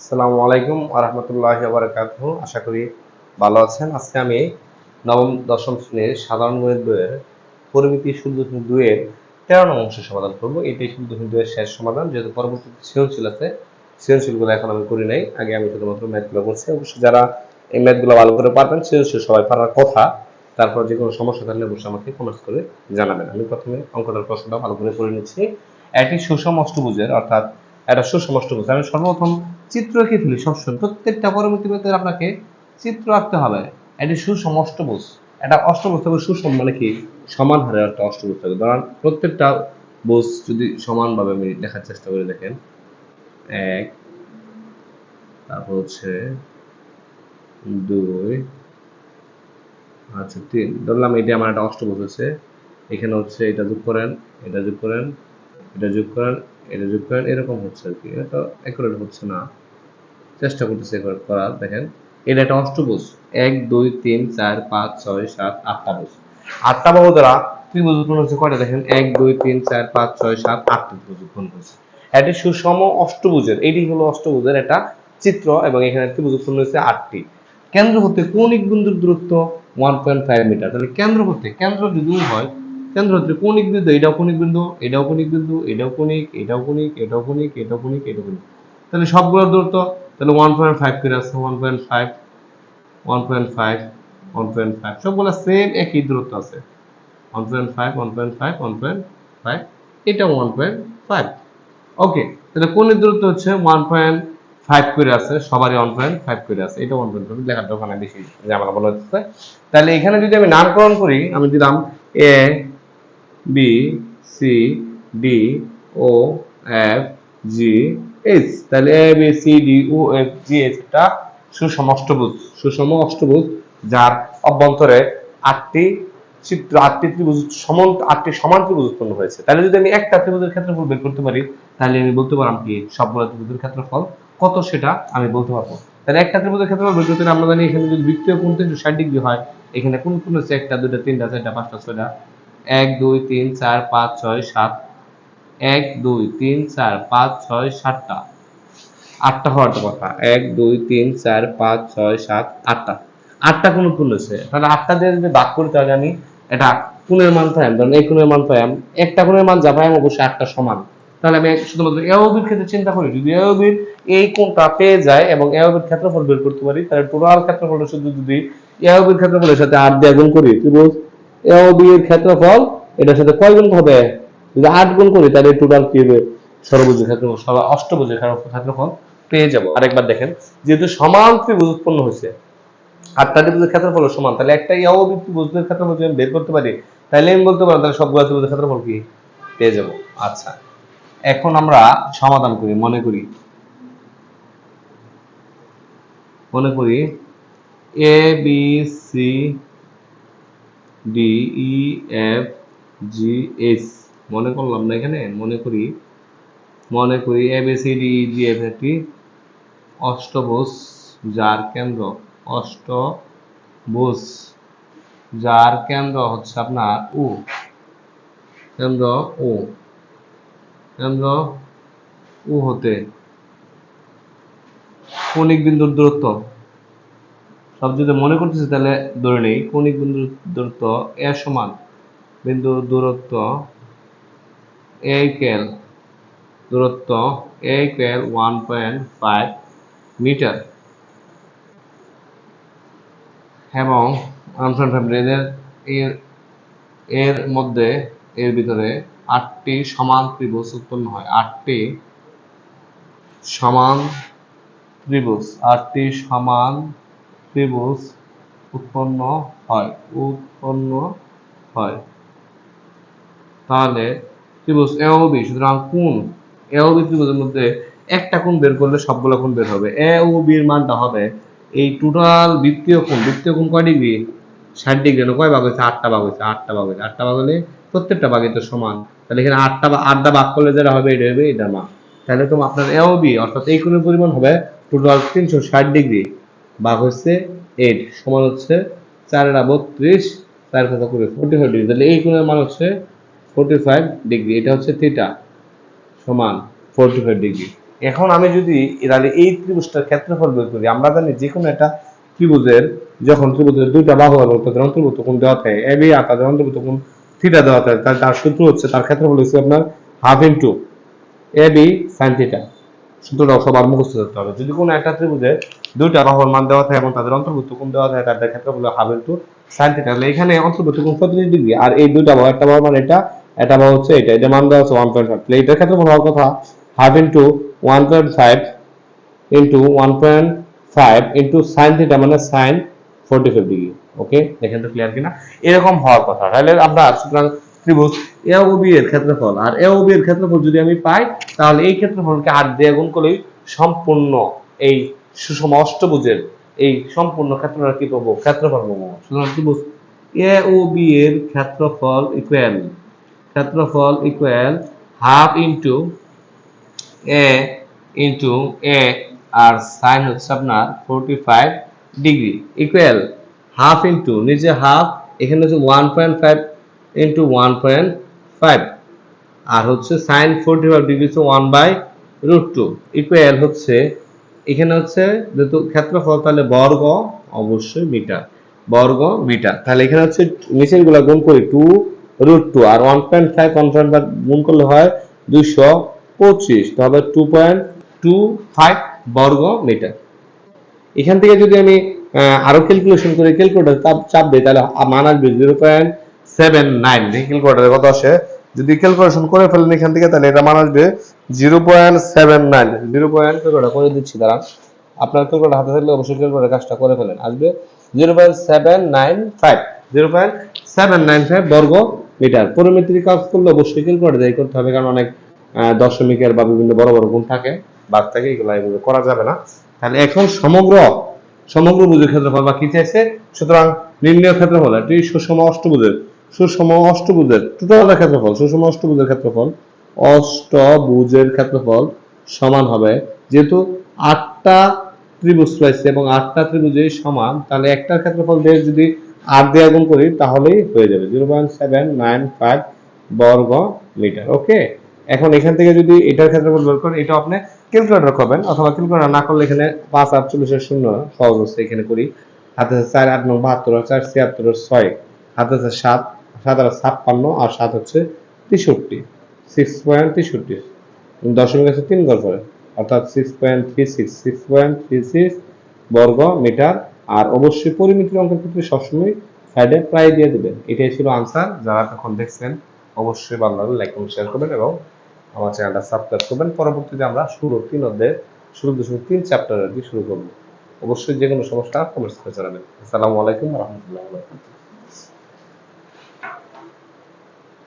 আসসালামু আলাইকুম আরহামতুল্লাহ বারাকাতুহ। আশা করি ভালো আছেন। আজকে আমি নবম, দশম শ্রেণির সাধারণ গণিত বইয়ের পরিমিতি তেরো অংশ সমাধান করব। এটাই শেষ সমাধান। যেহেতু পরবর্তী সৃজনশীল আছে, সৃজনশীলগুলো এখন আমি করি নাই। আগে আমি শুধুমাত্র ম্যাথগুলো করছি অবশ্যই যারা এই ম্যাথগুলো ভালো করে পারবেন, সৃজনশীল সবাই পারার কথা। তারপর যে কোনো সমস্যা থাকলে অবশ্যই আমাকে কমেন্টস করে জানাবেন। আমি প্রথমে অঙ্কটার প্রশ্নটা ভালো করে করে নিচ্ছি। একটি সুষম অষ্টভুজের, অর্থাৎ একটা সুষম অষ্টভুজ আমি সর্বপ্রথম চিত্র এঁকে ফেলি। সবসময় প্রত্যেকটা পরবর্তী ম্যাথের আপনাকে চিত্র আঁকতে হবে। একটি সুষম অষ্টভুজ একটা অষ্টভুজ থাকবে সুষম মানে কি সমান হারে একটা থাকবে ধরেন, প্রত্যেকটা বুজ যদি সমানভাবে আমি লেখার চেষ্টা করে, দেখেন। এক, তারপর হচ্ছে দুই আচ্ছা তিন। ধরলাম, এটা আমার একটা অষ্টভুজ আছে। এখানে হচ্ছে এটা যোগ করেন, এটা যোগ করেন। এটা যোগ করেন এটা যোগ করেন এরকম হচ্ছে আর কি। এটা একুরেট হচ্ছে না। চেষ্টা করতেছে একুরেট করার, দেখেন। এটা একটা অষ্টভুজ। এক, দুই, তিন, চার, পাঁচ, ছয়, সাত, আটটা বুজ আটটা বাহু দ্বারা ত্রিভুজ উৎপন্ন হচ্ছে কয়টা দেখেন? এক, দুই, তিন, চার, পাঁচ, ছয়, সাত, আটটা ত্রিভুজ উৎপন্ন হচ্ছে। এটি সুষম অষ্টভুজের, এটি হলো অষ্টভুজের একটা চিত্র এবং এখানে ত্রিভুজ উৎপন্ন হয়েছে আটটি। কেন্দ্র হতে কৌণিক বিন্দুর দূরত্ব? ওয়ান পয়েন্ট ফাইভ মিটার তাহলে কেন্দ্র হতে, কেন্দ্র যদি হয় কেন্দ্র হতে কৌণিক বিন্দু এটাও কৌণিক বিন্দু এটাও কৌণিক বিন্দু এটাও কৌণিক এটাও কৌণিক এটাও কৌণিক এটাও কৌণিক এটাও কৌণিক তাহলে সবগুলোর দূরত্ব তাহলে ওয়ান পয়েন্ট ফাইভ করে আসছে one point five one point five one point five সবগুলো সেম একই দূরত্ব আছে one point five one point five one point five এটা ওয়ান পয়েন্ট ফাইভ ওকে তাহলে কোন দূরত্ব হচ্ছে ওয়ান পয়েন্ট ফাইভ করে আছে সবারই ওয়ান পয়েন্ট ফাইভ করে আছে এটা ওয়ান পয়েন্ট ফাইভ লেখাটা ওখানে বেশি ঝামেলা বলা হচ্ছে তাহলে এখানে যদি আমি নামকরণ করি আমি দিলাম এ বি সি ডি ও এফ জি এইচ তাহলে এ বি সি ডি ও এফ জি এইচ এটা সুষম অষ্টভুজ সুষম অষ্টভুজ যার অভ্যন্তরে আটটি চিত্র, আটটি ত্রিভুজ সমান, আটটি সমান ত্রিভুজ উৎপন্ন হয়েছে। তাহলে যদি আমি একটা ত্রিভুজের ক্ষেত্রফল বের করতে পারি, তাহলে আমি বলতে পারলাম কি সবগুলো ত্রিভুজের ক্ষেত্রফল কত সেটা আমি বলতে পারব। তাহলে একটা ত্রিভুজের ক্ষেত্রফল বের করতে আমরা জানি এখানে যদি বৃত্তীয় কোণ থেকে ষাট ডিগ্রি হয়, এখানে কোন কোন হচ্ছে একটা, দুইটা, তিনটা, চারটা, পাঁচটা, ছয়টা এক, দুই, তিন, চার, পাঁচ, ছয়, সাত, এক, দুই, তিন, চার, পাঁচ, ছয়, সাতটা। আটটা হওয়ার কথা। এক, দুই, তিন, চার, পাঁচ, ছয়, সাত, আটটা। আটটা কোন কোন হচ্ছে তাহলে আটটা দিয়ে যদি ভাগ করি তাহলে আমি এটা কোণের মান পাইম ধরেন এই কোণের মান পাইম একটা কোণের মান যা পাইম অবশ্যই আটটা সমান। তাহলে আমি শুধুমাত্র এওবির ক্ষেত্রে চিন্তা করি। যদি এওবির এই কোণটা পেয়ে যায় এবং এওবির ক্ষেত্রফল বের করতে পারি, তাহলে টোটাল ক্ষেত্রফলটা শুধু যদি এওবির ক্ষেত্রফলের সাথে আট দিয়ে গুণ করি, ত্রিভুজ এওবির ক্ষেত্রফল, এটার সাথে কয় গুণ হবে? যদি আট গুণ করি, তাহলে টোটাল কি হবে? সর্বভুজের ক্ষেত্রফল অষ্টভুজের ক্ষেত্রফল পেয়ে যাব। আরেকবার দেখেন, যেহেতু সমান ত্রিভুজ উৎপন্ন হয়েছে, আটটা ত্রিভুজের ক্ষেত্রফল সমান, তাহলে একটা ত্রিভুজের ক্ষেত্রফল যদি বের করতে পারি, তাহলে আমি বলতে পারব তাহলে সবগুলো ত্রিভুজের ক্ষেত্রফল কি? পেয়ে যাব। আচ্ছা এখন আমরা সমাধান করি, মনে করি। মনে করি A B C D E F G H মনে করলাম না এখানে, মনে করি। মনে করি A B C D G F একটি অষ্টভুজ, যার কেন্দ্র অষ্টভুজ। যার কেন্দ্র হচ্ছে আপনার উ। কেন্দ্র ও। কেন্দ্র উ হতে। কৌণিক বিন্দুর দূরত্ব। সব যদি মনে করতেছি, তাহলে ধরে নেই। কৌণিক বিন্দুর দূরত্ব এ সমান। বিন্দুর দূরত্ব এ কেল দূরত্ব এ কেল ওয়ান পয়েন্ট ফাইভ মিটার এবং আনফ্রেন্ড ফ্যামিলি, এদের, এর এর মধ্যে, এর ভিতরে আটটি সমান ত্রিভুজ উৎপন্ন হয়। আটটি সমান ত্রিভুজ, আটটি সমান ত্রিভুজ উৎপন্ন হয় উৎপন্ন হয়। তাহলে ত্রিভুজ এ ও বি সুতরাং কোন এ ও বি ত্রিভুজের মধ্যে একটা কোণ বের করলে সবগুলো কোণ বের হবে? এ ও বি এর মানটা হবে এই টোটাল বৃত্তীয় কোণ। বৃত্তীয় কোণ কয় ডিগ্রি? ষাট ডিগ্রি। কয় ভাগ হয়েছে? আটটা ভাগ হয়েছে। আটটা ভাগ হয়েছে। আটটা ভাগ হলে প্রত্যেকটা ভাগে তো সমান। তাহলে এখানে আটটা বা আটটা ভাগ করলে যেটা হবে, এটা হবে এটা মান। তাহলে তো আপনার এ ও বি অর্থাৎ এই কোণের পরিমাণ হবে টোটাল তিনশো ষাট ডিগ্রি। ভাগ হচ্ছে এইট সমান হচ্ছে চারটা বত্রিশ, চার কথা করে ফোর্টি ফাইভ ডিগ্রি তাহলে এই কোণের মান হচ্ছে ফোর্টি ফাইভ ডিগ্রি এটা হচ্ছে থিটা সমান ফোর্টি ফাইভ ডিগ্রি এখন আমি যদি তাহলে এই ত্রিভুজটার ক্ষেত্রফল বের করি, আমরা জানি যে কোনো একটা ত্রিভুজের যখন ত্রিভুজের দুইটা বাহু এবং তাদের অন্তর্ভুক্ত কোণ দেওয়া থাকে এ বি আর তাদের অন্তর্ভুক্ত কোণ থিটা দেওয়া থাকে, তার সূত্র হচ্ছে, তার ক্ষেত্রফল হচ্ছে আপনার half into A B sine theta সবার মুখস্থ হবে। যদি কোনো একটা ত্রিভুজে দুইটা বাহুর মান দেওয়া থাকে এবং তাদের অন্তর্ভুক্ত দেওয়া থাকে, তাদের সাইন থিটা তাহলে এখানে অন্তর্ভুক্ত 45 ডিগ্রি, আর এই দুইটা একটা মানে এটা এটা হচ্ছে এটা। এটা মান দেওয়া আছে 1.5 তাহলে এটার কথা half into 1.5 into 1.5 into sine theta মানে সাইন 45 ডিগ্রি। ওকে দেখেন তো ক্লিয়ার কিনা? এরকম হওয়ার কথা। তাহলে আমরা, সুতরাং ত্রিভুজ এ ও বি এর ক্ষেত্রফল। আর এ ও বি এর ক্ষেত্রফল যদি আমি পাই, তাহলে এই ক্ষেত্রফলকে আট দিয়ে গুণ করলেই সম্পূর্ণ এই সুষম অষ্টভুজের এই সম্পূর্ণ ক্ষেত্রফল কি পাবো? ক্ষেত্রফল পাবো। সুতরাং ত্রিভুজ এ ও বি এর ক্ষেত্রফল ইকুয়াল ক্ষেত্রফল equal half into A into A R sine হচ্ছে আপনার forty five degree equal half into নিচে হাফ এখানে হচ্ছে one point five into one point five আর হচ্ছে সাইন ফোরটি ফাইভ ডিগ্রি হচ্ছে one by root two equal হচ্ছে, এখানে হচ্ছে যেহেতু ক্ষেত্রফল তাহলে বর্গ অবশ্যই মিটার, বর্গ মিটার। তাহলে এখানে হচ্ছে নিচেরগুলা গুণ করি টু রুট টু আর one point five one point five গুণ করলে হয় দুইশো পঁচিশ তবে টু পয়েন্ট টু ফাইভ বর্গ মিটার। এখান থেকে যদি আমি আরও ক্যালকুলেশন করে ক্যালকুলেটার চাপ দিই, তাহলে মান আসবে জিরো পয়েন্ট সেভেন নাইন ক্যালকুলেটারে কত আসে যদি ক্যালকুলেশন করে ফেলেন এখান থেকে, তাহলে এটা মান আসবে zero point seven nine zero point calculator করে দিচ্ছি, দাঁড়ান। আপনার ক্যালকুলেটার হাতে থাকলে অবশ্যই ক্যালকুলেটার কাজটা করে ফেলেন। আসবে zero point seven nine five zero point seven nine five বর্গ মিটার। পরিমিতির কাজ করলে অবশ্যই ক্যালকুলেটার দিয়ে করতে হবে, কারণ অনেক দশমিকের বা বিভিন্ন বড় বড় গুণ থাকে, বাদ থাকে, এগুলো এগুলো করা যাবে না। তাহলে এখন সমগ্র সমগ্র বুঝের ক্ষেত্রফল বা কি চাইছে? সুতরাং নির্ণয় ক্ষেত্রফল, এটি সুষম অষ্টভুজের। সুষম অষ্টভুজের টোটাল ক্ষেত্রফল, সুষম অষ্টভুজের ক্ষেত্রফল অষ্টভুজের ক্ষেত্রফল সমান হবে। যেহেতু আটটা ত্রিভুজ রয়েছে এবং আটটা ত্রিভুজেই সমান, তাহলে একটার ক্ষেত্রফল দিয়ে যদি আট দিয়ে গুণ করি, তাহলেই হয়ে যাবে। Zero point seven nine five বর্গ মিটার, ওকে? এখন এখান থেকে যদি এটার ক্ষেত্রফল বের করেন, এটা আপনি ক্যালকুলেটর করবেন, অথবা ক্যালকুলেটর না করলে এখানে পাঁচ আটচল্লিশের শূন্য সহজ হচ্ছে এখানে করি। হাতে চার, আট নং বাহাত্তর, চার, ছিয়াত্তর, ছয়, হাতে সাত সাত আর ছাপ্পান্ন আর সাত হচ্ছে তেষট্টি সিক্স পয়েন্ট তেষট্টি। দশমিক আছে তিন ঘর করে অর্থাৎ six point three six six point three six বর্গ মিটার। আর অবশ্যই পরিমিতির অঙ্কের ক্ষেত্রে সবসময় সাইডে প্রায় দিয়ে দেবেন। এটাই ছিল আনসার যারা এখন দেখছেন, অবশ্যই ভালো লাইক কমেন্ট শেয়ার করবেন এবং আমার চ্যানেলটা সাবস্ক্রাইব করবেন। পরবর্তীতে আমরা শুরু, তিন অধ্যায়ের শুরু দশমিক তিন চ্যাপ্টার আর শুরু করব। অবশ্যই যে কোনো সমস্যা কমেন্টস করে জানাবেন। আসসালামু আলাইকুম, রহমতুল্লাহ